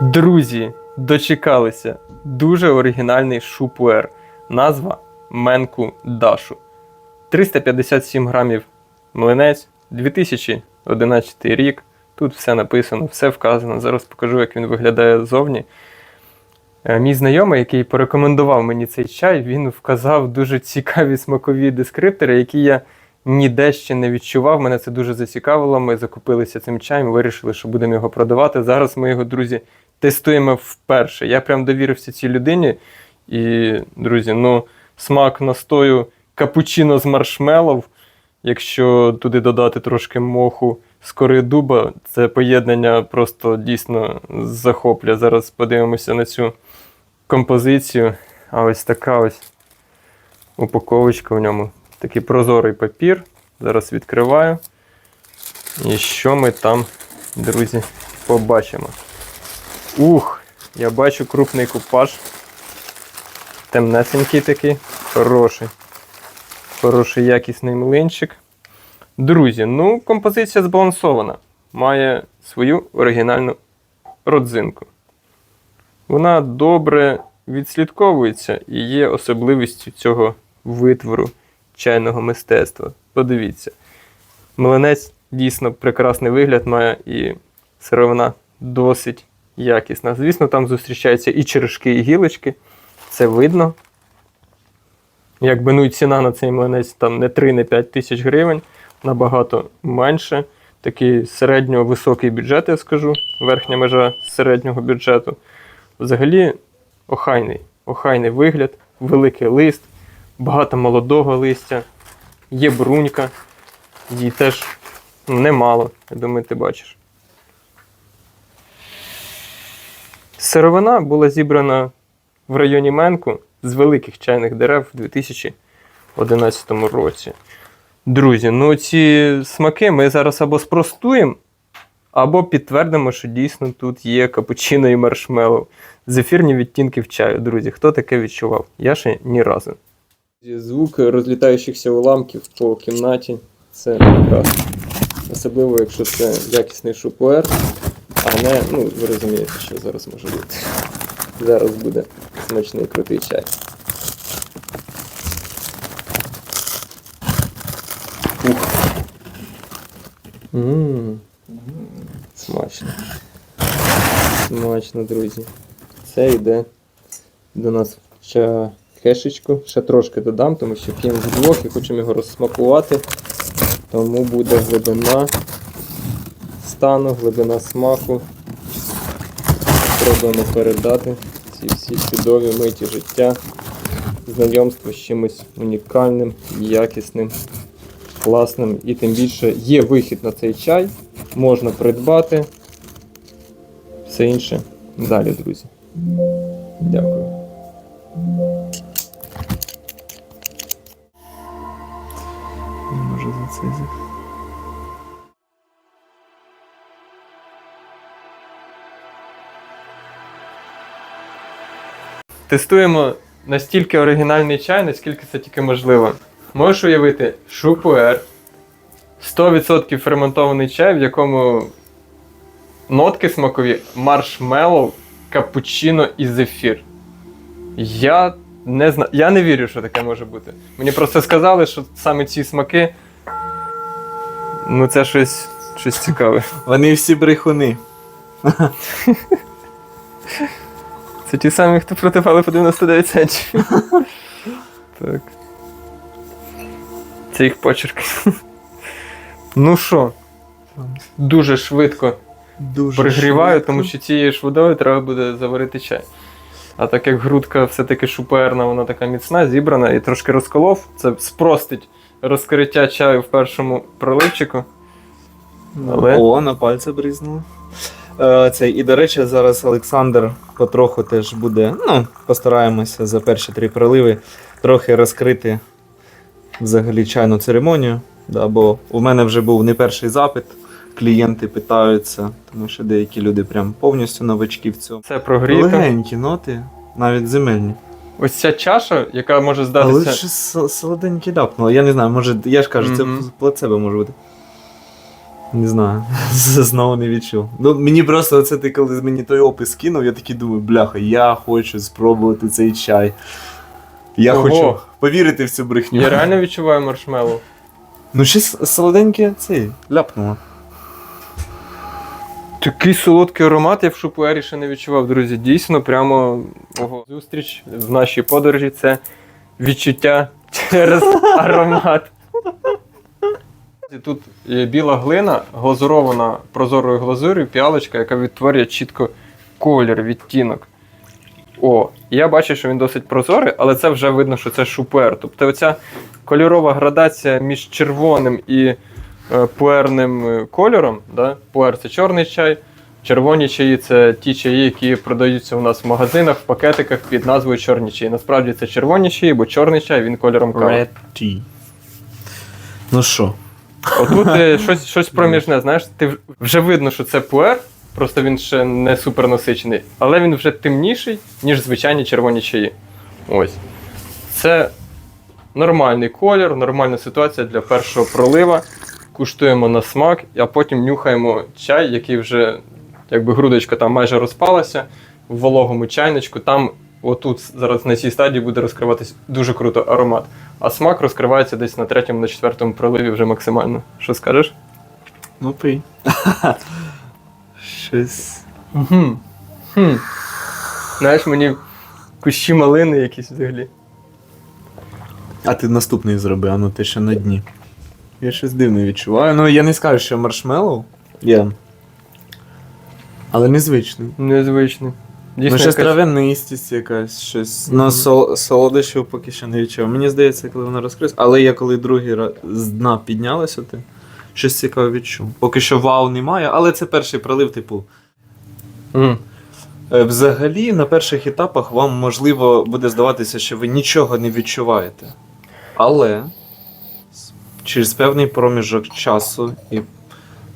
Друзі, дочекалися. Дуже оригінальний шупуер. Назва Менку Дашу. 357 грамів млинець, 2011 рік. Тут все написано, все вказано. Зараз покажу, як він виглядає ззовні. Е, Мій знайомий, який порекомендував мені цей чай, він вказав дуже цікаві смакові дескриптори, які я ніде ще не відчував. Мене це дуже зацікавило. Ми закупилися цим чаєм, вирішили, що будемо його продавати. Зараз ми його, друзі, тестуємо вперше. Я прям довірився цій людині. І, друзі, ну, смак настою капучино з маршмелов. Якщо туди додати трошки моху з кори дуба, це поєднання просто дійсно захоплює. Зараз подивимося на цю композицію. А ось така ось упаковочка в ньому. Такий прозорий папір. Зараз відкриваю. І що ми там, друзі, побачимо. Ух, я бачу крупний купаж. Темнесенький такий, хороший. Хороший якісний млинчик. Друзі, ну, композиція збалансована. Має свою оригінальну родзинку. Вона добре відслідковується і є особливістю цього витвору чайного мистецтва. Подивіться. Млинець дійсно прекрасний вигляд має і сировина досить якісна. Звісно, там зустрічаються і черешки, і гілочки. Це видно. Якби ну і ціна на цей млинець там не 3, не 5 тисяч гривень, набагато менше. Такий середньо-високий бюджет, я скажу, верхня межа середнього бюджету. Взагалі охайний, охайний вигляд, великий лист, багато молодого листя, є брунька, їй теж немало, я думаю, ти бачиш. Сировина була зібрана в районі Менку з великих чайних дерев у 2011 році. Друзі, ну ці смаки ми зараз або спростуємо, або підтвердимо, що дійсно тут є капучино і маршмеллоу. Зефірні відтінки в чаю. Друзі, хто таке відчував? Я ще ні разу. Звук розлітаючихся уламків по кімнаті це прекрасно. Особливо, якщо це якісний шупуер, а не, ну, ви розумієте, що зараз може бути. Зараз буде смачний крутий чай. Ух. Ммм. Смачно. Смачно, друзі. Це йде до нас в чашечку. Ще трошки додам, тому що п'ємо вдвох і хочемо його розсмакувати. Тому буде глибина стану, глибина смаку. Спробуємо передати ці всі чудові миті життя, знайомство з чимось унікальним, якісним, класним. І тим більше є вихід на цей чай, можна придбати. Все інше далі, друзі. Дякую. Тестуємо настільки оригінальний чай, наскільки це тільки можливо. Можеш уявити шупуер, 100% ферментований чай, в якому нотки смакові маршмеллоу, капучино і зефір. Я не знаю. Я не вірю, що таке може бути. Мені просто сказали, що саме ці смаки. Ну, це щось, щось цікаве. Вони всі брехуни. Це ті самі, хто продавали по 99 центів. Так. Це їх почерк. Ну що, дуже швидко Дуже пригріваю, швидко. тому що цією ж водою треба буде заварити чай. А так як грудка все-таки шуперна, вона така міцна, зібрана і трошки розколов, це спростить розкриття чаю в першому проливчику. Але О, на пальці бризнуло. Е, це, і, до речі, зараз Олександр потроху теж буде. Ну, постараємося за перші три проливи трохи розкрити взагалі чайну церемонію. Да, бо у мене вже був не перший запит. Клієнти питаються, тому що деякі люди прям повністю новачки в цьому. це прогріто. Легенькі ноти, навіть земельні. Ось ця чаша, яка може Але здатися. ж сол- солоденький ляпнуло. Я не знаю, може, я ж кажу, Мгм. це плацебо може бути. Не знаю, знову не відчув. Ну, мені просто оце ти коли мені той опис кинув, я такий думаю, бляха, я хочу спробувати цей чай. Я Ого. хочу повірити в цю брехню. Я реально відчуваю маршмеллоу. Ну, щось солоденьке цей ляпнуло. Такий солодкий аромат я в шупуері ще не відчував, друзі. Дійсно, прямо ого. зустріч в нашій подорожі це відчуття через аромат. Тут є біла глина, глазурована прозорою глазур'ю, піалочка, яка відтворює чітко колір, відтінок. О, я бачу, що він досить прозорий, але це вже видно, що це шупуер. Тобто оця кольорова градація між червоним і е, пуерним е, кольором. Да? Пуер це чорний чай, червоні чаї це ті чаї, які продаються у нас в магазинах, в пакетиках під назвою чорні чаї. Насправді це червоні чаї, бо чорний чай він кольором кави. Ну що? Отут е, щось, щось проміжне, знаєш, ти в- вже видно, що це пуер, просто він ще не супер насичений, але він вже темніший, ніж звичайні червоні чаї. Ось. Це нормальний колір, нормальна ситуація для першого пролива. Куштуємо на смак, а потім нюхаємо чай, який вже, якби грудочка там майже розпалася в вологому чайничку. Там, отут, зараз на цій стадії буде розкриватись дуже круто аромат. А смак розкривається десь на третьому, на четвертому проливі вже максимально. Що скажеш? Ну пий. Щось. Угу. Хм. Знаєш, мені кущі малини якісь взагалі. А ти наступний зроби, а ну ти ще на дні. Я щось дивне відчуваю. Ну я не скажу, що маршмеллоу. Є. Але незвичний. Незвичний. Дійсно, щось якась- травянистість якась, щось. Мгм. Ну, сол, солодощів поки що не відчував. Мені здається, коли вона розкрилась. Але я коли другий раз з дна піднялася, ти щось цікаве відчув. Поки що вау немає, але це перший пролив, типу. М. Е, Взагалі, на перших етапах вам можливо буде здаватися, що ви нічого не відчуваєте. Але с- через певний проміжок часу і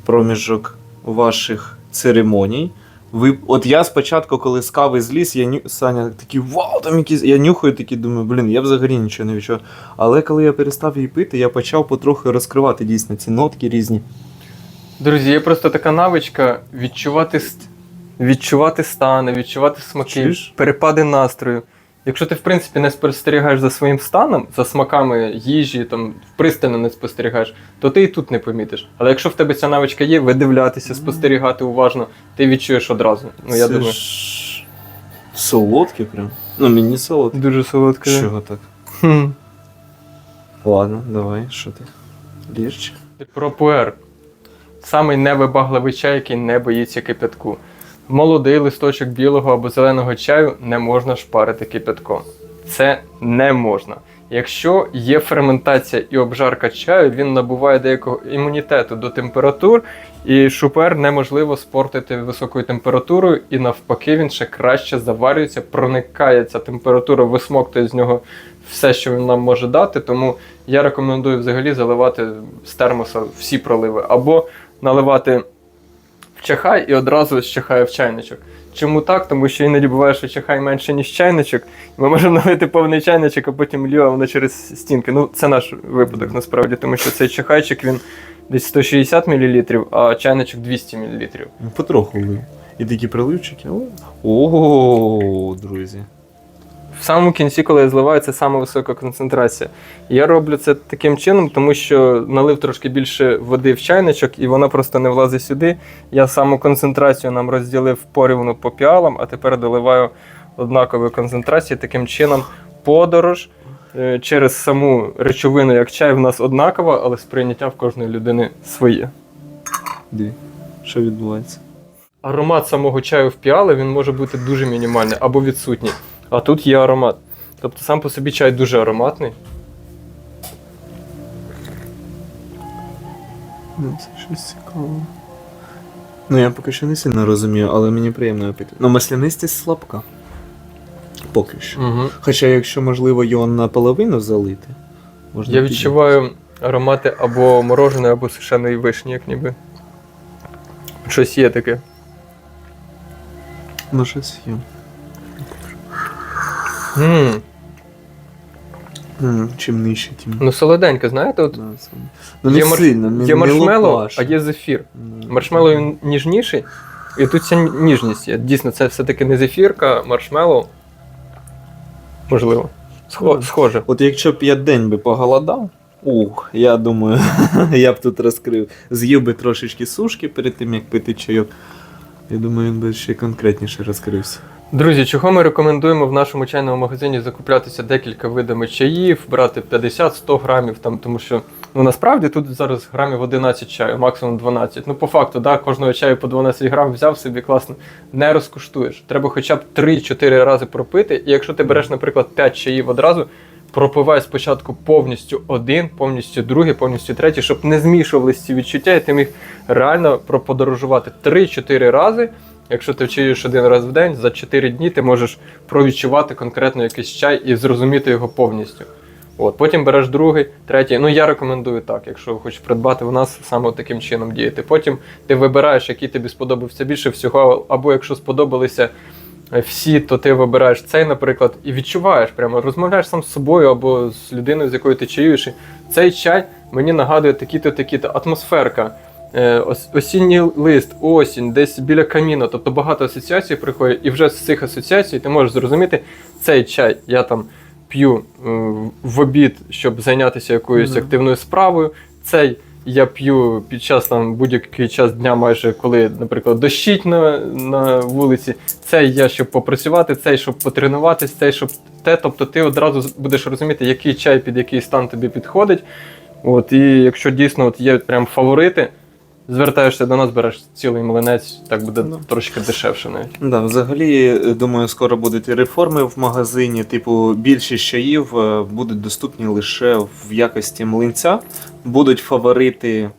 проміжок ваших церемоній. Ви, от я спочатку, коли з кави зліз, я ню... Саня такий вау, там якісь. Я нюхаю такий, думаю, блін, я взагалі нічого не відчуваю. Але коли я перестав її пити, я почав потроху розкривати дійсно ці нотки різні. Друзі, є просто така навичка відчувати, відчувати стани, відчувати смаки, Чуєш? перепади настрою. Якщо ти, в принципі, не спостерігаєш за своїм станом, за смаками їжі, там пристально не спостерігаєш, то ти і тут не помітиш. Але якщо в тебе ця навичка є, видивлятися, спостерігати уважно, ти відчуєш одразу. Ну, я Це думаю, ж... Солодке прям. Ну, мені солодке. дуже солодке. да. Чого так? Хм. Ладно, давай, що ти? Лірчик? Про пуер. Самий невибагливий чай, який не боїться кипятку. Молодий листочок білого або зеленого чаю не можна шпарити кипятком. Це не можна. Якщо є ферментація і обжарка чаю, він набуває деякого імунітету до температур, і шупер неможливо спортити високою температурою, і навпаки, він ще краще заварюється, проникає ця температура, висмоктує з нього все, що він нам може дати. Тому я рекомендую взагалі заливати з термоса всі проливи, або наливати чахай і одразу з в чайничок. Чому так? Тому що іноді буває, що чахай менше, ніж чайничок. Ми можемо налити повний чайничок, а потім лью, а воно через стінки. Ну, це наш випадок насправді, тому що цей чахайчик він десь 160 мл, а чайничок 200 мл. Ну, потроху. І такі приливчики. О, друзі. В самому кінці, коли я зливаю, це саме висока концентрація. Я роблю це таким чином, тому що налив трошки більше води в чайничок, і вона просто не влазить сюди. Я саму концентрацію нам розділив порівну по піалам, а тепер доливаю однакові концентрації. Таким чином, подорож е, через саму речовину, як чай, в нас однакова, але сприйняття в кожної людини своє. Диві. Що відбувається? Аромат самого чаю в піали він може бути дуже мінімальний або відсутній. А тут є аромат. Тобто сам по собі чай дуже ароматний. Ну, це щось цікаве. Ну, я поки що не сильно розумію, але мені приємно апетит. Ну, маслянистість слабка. Поки що. Угу. Хоча, якщо можливо його наполовину залити, можна. Я підняти. відчуваю аромати або мороженої, або сушеної вишні, як ніби. Щось є таке. Ну, щось є. М М, Чим нижче, тим. Ну, солоденьке, знаєте, от Да, це- Ну, не є, марш- сильно, не, є не лупаш. а є зефір. Ну, Маршмеллоу він ніжніший, і тут ця ніжність є. Дійсно, це все-таки не зефірка, маршмеллоу. Можливо. Схо- схоже. От якщо б я день би поголодав, ух, я думаю, я б тут розкрив. З'їв би трошечки сушки перед тим, як пити чайок. Я думаю, він би ще конкретніше розкрився. Друзі, чого ми рекомендуємо в нашому чайному магазині закуплятися декілька видами чаїв, брати 50-100 грамів, там, тому що ну насправді тут зараз грамів 11 чаю, максимум 12. Ну, по факту, да, кожного чаю по 12 грам взяв собі класно, не розкуштуєш. Треба хоча б 3-4 рази пропити. І якщо ти береш, наприклад, 5 чаїв одразу, пропивай спочатку повністю один, повністю другий, повністю третій, щоб не змішувалися ці відчуття, і ти міг реально проподорожувати 3-4 рази. Якщо ти вчуєш один раз в день, за 4 дні ти можеш провідчувати конкретно якийсь чай і зрозуміти його повністю. От, потім береш другий, третій. Ну я рекомендую так, якщо хочеш придбати у нас саме таким чином діяти. Потім ти вибираєш, який тобі сподобався більше всього, або якщо сподобалися е, всі, то ти вибираєш цей, наприклад, і відчуваєш прямо, розмовляєш сам з собою або з людиною, з якою ти чаюєш. і Цей чай мені нагадує такі-то, такі-то атмосферка. Е, ос- осінній лист, осінь, десь біля каміна. Тобто багато асоціацій приходять, і вже з цих асоціацій ти можеш зрозуміти, цей чай я там п'ю в обід, щоб зайнятися якоюсь активною справою. Цей я п'ю під час там будь-який час дня, майже коли, наприклад, дощить на, на вулиці. Цей я щоб попрацювати, цей щоб потренуватись, цей щоб те. Тобто ти одразу будеш розуміти, який чай під який стан тобі підходить. От, і якщо дійсно от є прям фаворити, звертаєшся до нас, береш цілий млинець, так буде Ну. трошки дешевше навіть. Да, взагалі, е, думаю, скоро будуть і реформи в магазині. Типу, більшість чаїв е, будуть доступні лише в якості млинця. Будуть фаворити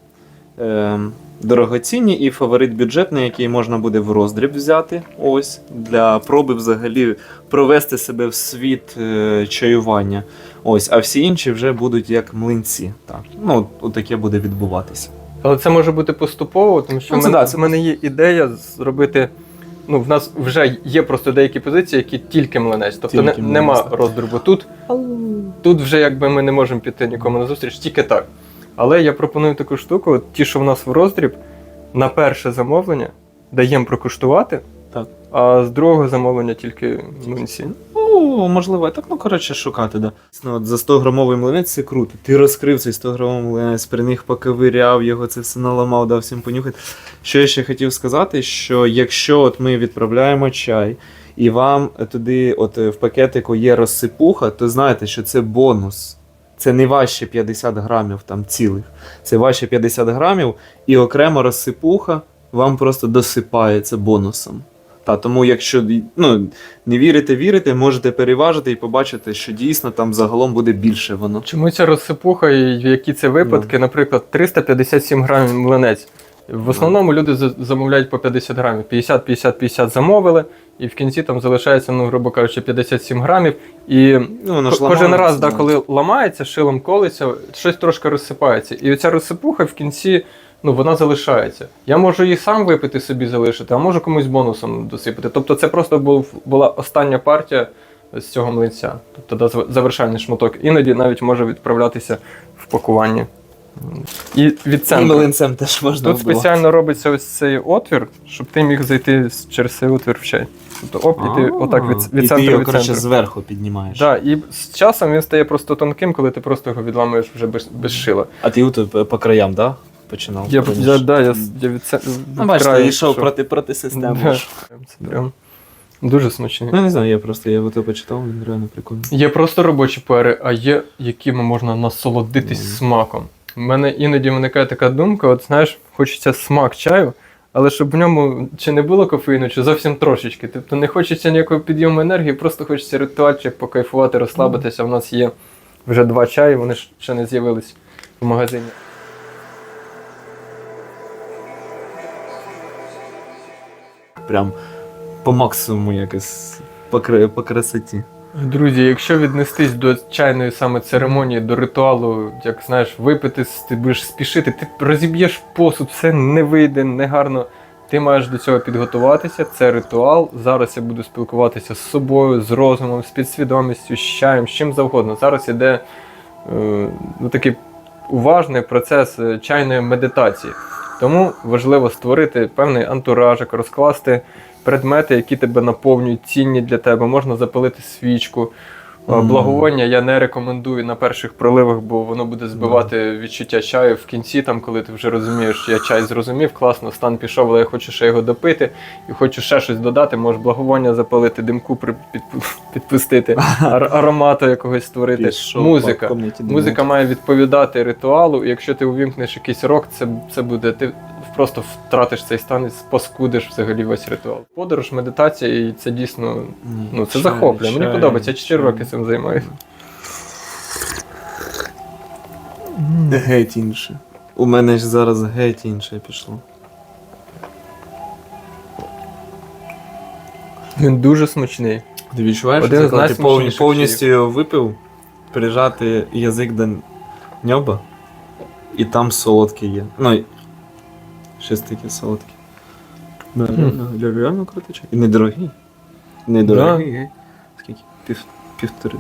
е, дорогоцінні і фаворит бюджетний, який можна буде в роздріб взяти. Ось для проби взагалі провести себе в світ е, чаювання. Ось, а всі інші вже будуть як млинці. Так. Ну, от таке буде відбуватися. Але це може бути поступово, тому що Ну, в мене, да, це в мене є ідея зробити. Ну, в нас вже є просто деякі позиції, які тільки млинець. Тобто Тільки не, млинець, нема так. роздробу. Тут, тут вже якби ми не можемо піти нікому на зустріч, тільки так. Але я пропоную таку штуку: от ті, що в нас в роздріб, на перше замовлення даємо прокуштувати, Так. а з другого замовлення тільки млинці. Ну, можливо, так, ну коротше, шукати, да. От за 100 грамовий млинець це круто. Ти розкрив цей 100 грамовий млинець, при них поковиряв його, це все наламав, дав всім понюхати. Що я ще хотів сказати, що якщо от ми відправляємо чай, і вам туди, от е, в пакетику є розсипуха, то знаєте, що це бонус. Це не ваші 50 грамів там цілих. Це ваші 50 грамів, і окремо розсипуха вам просто досипається бонусом. Та, тому, якщо ну, не вірите, вірите, можете переважити і побачити, що дійсно там загалом буде більше воно. Чому ця розсипуха і які це випадки? Наприклад, 357 грамів млинець. В основному люди замовляють по 50 грамів. 50, 50, 50 замовили, і в кінці там залишається, ну, грубо кажучи, 57 грамів. І Ну, воно ж кожен раз, да, да. коли ламається, шилом колиться, щось трошки розсипається. І оця розсипуха в кінці. Ну, вона залишається. Я можу її сам випити собі залишити, а можу комусь бонусом досипати. Тобто це просто був, була остання партія з цього млинця. Тобто завершальний шматок. Іноді навіть може відправлятися в пакуванні. І від центру. Млинцем теж можна Тут вбивати. спеціально робиться ось цей отвір, щоб ти міг зайти через цей отвір в чай. Тобто оп, і ти отак від, від і центру ти його, від коротше, центру. зверху піднімаєш. Да, і з часом він стає просто тонким, коли ти просто його відламуєш вже без, без шила. А ти от по краям, да? Починав. Я, я, да, я, я від це, Ну, бачите, йшов проти, проти системи. Да. Це прям дуже смачний. Ну, не знаю, я просто я ото почитав, він реально прикольний. Є просто робочі пери, а є, якими можна насолодитись Мгм. смаком. У мене іноді виникає така думка: от знаєш, хочеться смак чаю, але щоб в ньому чи не було кофеїну, чи зовсім трошечки. Тобто не хочеться ніякого підйому енергії, просто хочеться ритуальчик, покайфувати, розслабитися. У нас є вже два чаї, вони ще не з'явились в магазині. Прям по максимуму якось по, красоті. Друзі, якщо віднестись до чайної саме церемонії, до ритуалу, як знаєш, випити, ти будеш спішити, ти розіб'єш посуд, все не вийде, не гарно. Ти маєш до цього підготуватися. Це ритуал. Зараз я буду спілкуватися з собою, з розумом, з підсвідомістю, з чаєм, з чим завгодно. Зараз іде е, ну, такий уважний процес е, чайної медитації. Тому важливо створити певний антуражик, розкласти предмети, які тебе наповнюють, цінні для тебе. Можна запалити свічку. А, Благовоння я не рекомендую на перших проливах, бо воно буде збивати відчуття чаю в кінці, там, коли ти вже розумієш, що я чай зрозумів, класно, стан пішов, але я хочу ще його допити і хочу ще щось додати. Можеш благовоння запалити, димку підпустити, ар- аромату якогось створити. Пішов Музика. Музика має відповідати ритуалу. і Якщо ти увімкнеш якийсь рок, це, це буде. Ти просто втратиш цей стан і спаскудиш взагалі весь ритуал. Подорож, медитація, і це дійсно Ні, ну, це чай, захоплює. Мені подобається. Я 4 роки цим займаюся. Геть інше. У мене ж зараз геть інше пішло. Він дуже смачний. Ти відчуваєш, Один що це, коли ти повні- повністю його випив, прижати язик до ньоба, і там солодкий є. Ну, щось таке солодке. Да, реально, реально крутий. І недорогий. Недорогий. геть. Скільки? Пів, півтори.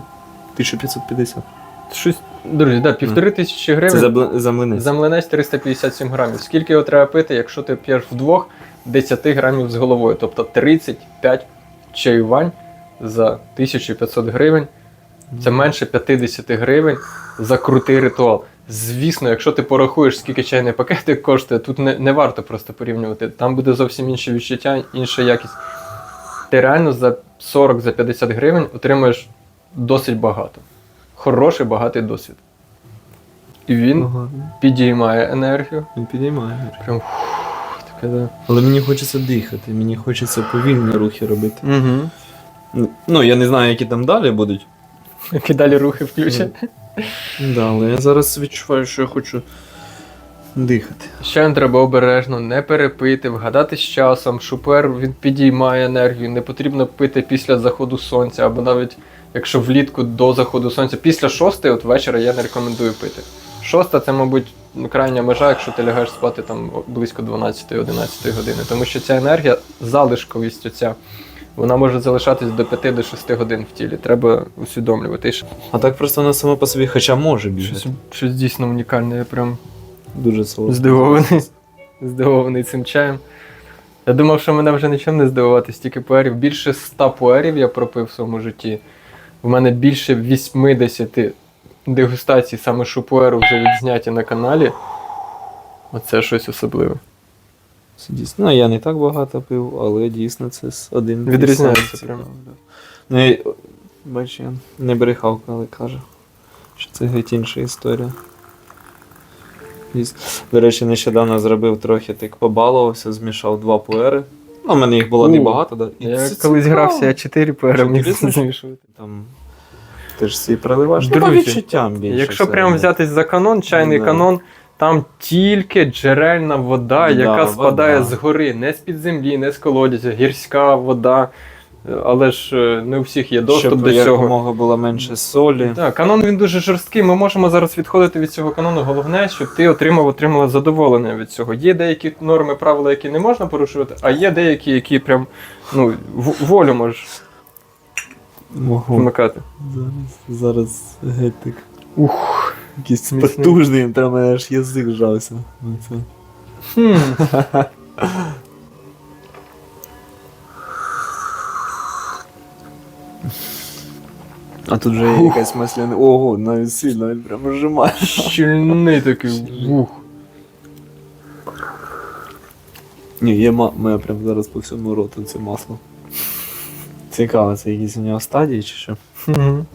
1550. Щось, друзі, да, півтори тисячі гривень. Це за, бл- за млинець. За млинець 357 грамів. Скільки його треба пити, якщо ти п'єш вдвох 10 грамів з головою, тобто 35 чаювань за 1500 гривень. Це менше 50 гривень за крутий ритуал. Звісно, якщо ти порахуєш, скільки чайний пакетик коштує, тут не, не варто просто порівнювати. Там буде зовсім інші відчуття, інша якість. Ти реально за 40 за 50 гривень отримуєш досить багато. Хороший, багатий досвід. І він Ага, підіймає енергію. він підіймає. Прям фух, таке да. Але мені хочеться дихати, мені хочеться повільні рухи робити. Угу. Ну, я не знаю, які там далі будуть. Які далі рухи включать. Да, але я зараз відчуваю, що я хочу дихати. Ще треба обережно, не перепити, вгадати з часом. Шупер він підіймає енергію. Не потрібно пити після заходу сонця, або навіть якщо влітку до заходу сонця. Після шостої, от вечора я не рекомендую пити. Шоста це, мабуть, крайня межа, якщо ти лягаєш спати там близько 12-11 години. Тому що ця енергія, залишковість оця, вона може залишатись до 5-6 годин в тілі. Треба усвідомлювати. А так просто вона сама по собі, хоча може бігати. Щось, щось дійсно унікальне, я прям Дуже солодко. здивований. Здивований цим чаєм. Я думав, що мене вже нічим не здивувати, стільки пуерів. Більше 100 пуерів я пропив в своєму житті. У мене більше 80 дегустацій саме шупуеру вже відзняті на каналі. Оце щось особливе. Це дійсно. Ну, я не так багато пив, але дійсно це з один. Відрізняється десятий, прям. Ну, і, бач, я не брехав, коли каже, що це геть інша історія. Дійсно. До речі, нещодавно зробив трохи так побалувався, змішав два пуери. Ну, у мене їх було У, небагато, да. І Я це колись цікаво. грався, я 4 пуери міг змішувати. Там, ти ж всі проливаєш. Ну, по Друзі, відчуттям більше. Якщо все прямо одно. взятись за канон, чайний Да. канон, там тільки джерельна вода, Да, яка вода. спадає з гори, не з-під землі, не з колодязя, гірська вода. Але ж е, не у всіх є доступ Щоб до цього. якомога було менше солі. Так, канон він дуже жорсткий. Ми можемо зараз відходити від цього канону. Головне, щоб ти отримав отримала задоволення від цього. Є деякі норми, правила, які не можна порушувати, а є деякі, які прям ну, волю можеш Можу. вмикати. Зараз, зараз геть так. Ух. Якийсь Міцний. потужний, прямо аж язик жався. на це. Хм. А тут вже є якась масляна. Ого, навіть сильно він прямо вжимає. Щільний такий. Ух. Ні, є ма... моя прям зараз по всьому роту це масло. Цікаво, це якісь у нього стадії чи що? Мгм.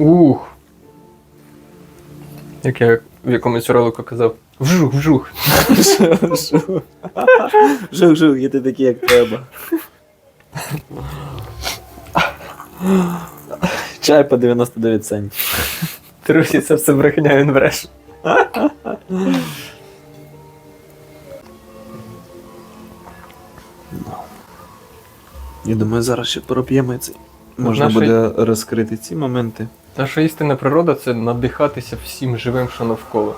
Ух. Як я в якомусь ролику казав. Вжух, вжух. Жух, жух, є ти такий, як треба. Чай по 99 центів. Друзі, це все брехня, він бреше. Я думаю, зараз ще проп'ємо цей. Можна Нашої- буде розкрити ці моменти. Наша істинна природа це надихатися всім живим, що навколо.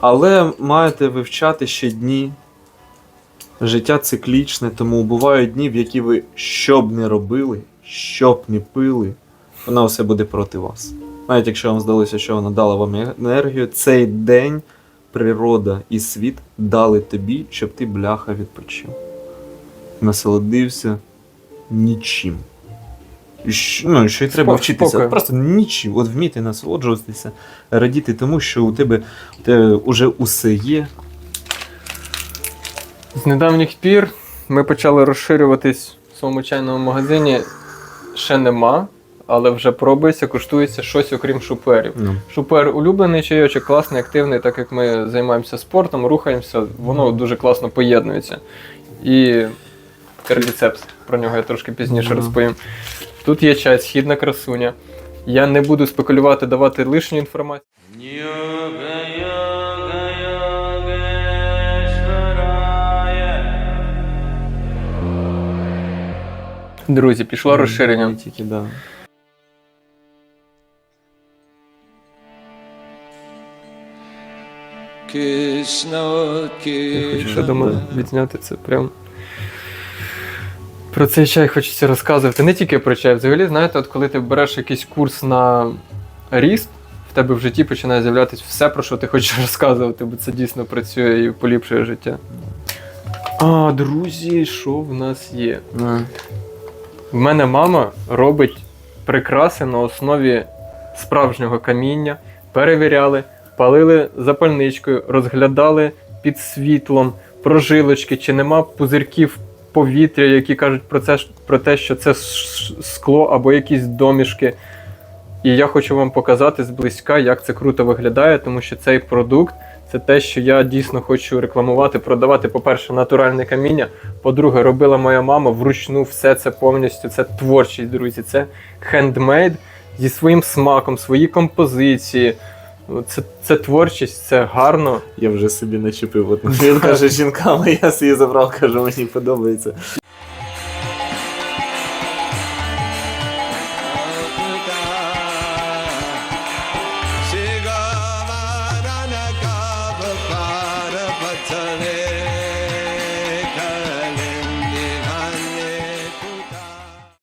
Але маєте вивчати ще дні. Життя циклічне, тому бувають дні, в які ви що б не робили, що б не пили, вона все буде проти вас. Навіть якщо вам здалося, що вона дала вам енергію, цей день природа і світ дали тобі, щоб ти бляха відпочив. Насолодився нічим. Ну, що й треба Спок- вчитися. спокою. Просто нічим. От вміти насолоджуватися, радіти тому, що у тебе, у тебе вже усе є. З недавніх пір ми почали розширюватись в своєму чайному магазині. Ще нема, але вже пробується, куштується щось окрім шуперів. Ну, Шупер улюблений чайочок, класний, активний, так як ми займаємося спортом, рухаємося, воно дуже класно поєднується. І кардіцепс, про нього я трошки пізніше Мгм. розповім. Тут є чай, східна красуня. Я не буду спекулювати, давати лишню інформацію. Друзі, пішло розширення. Тільки, да. Я хочу ще Krishna дома відзняти це прям. Про цей чай хочеться розказувати. Не тільки про чай. Взагалі, знаєте, от коли ти береш якийсь курс на ріст, в тебе в житті починає з'являтися все, про що ти хочеш розказувати, бо це дійсно працює і поліпшує життя. А, друзі, що в нас є? Ну, В мене мама робить прикраси на основі справжнього каміння, перевіряли, палили запальничкою, розглядали під світлом прожилочки, чи нема пузирків повітря, які кажуть про це про те, що це скло або якісь домішки. І я хочу вам показати зблизька, як це круто виглядає, тому що цей продукт це те, що я дійсно хочу рекламувати, продавати. По-перше, натуральне каміння. По-друге, робила моя мама вручну все це повністю. Це творчість, друзі. Це хендмейд зі своїм смаком, свої композиції. Це, це творчість, це гарно. Я вже собі начепив. От він каже жінками, я собі забрав, кажу, мені подобається.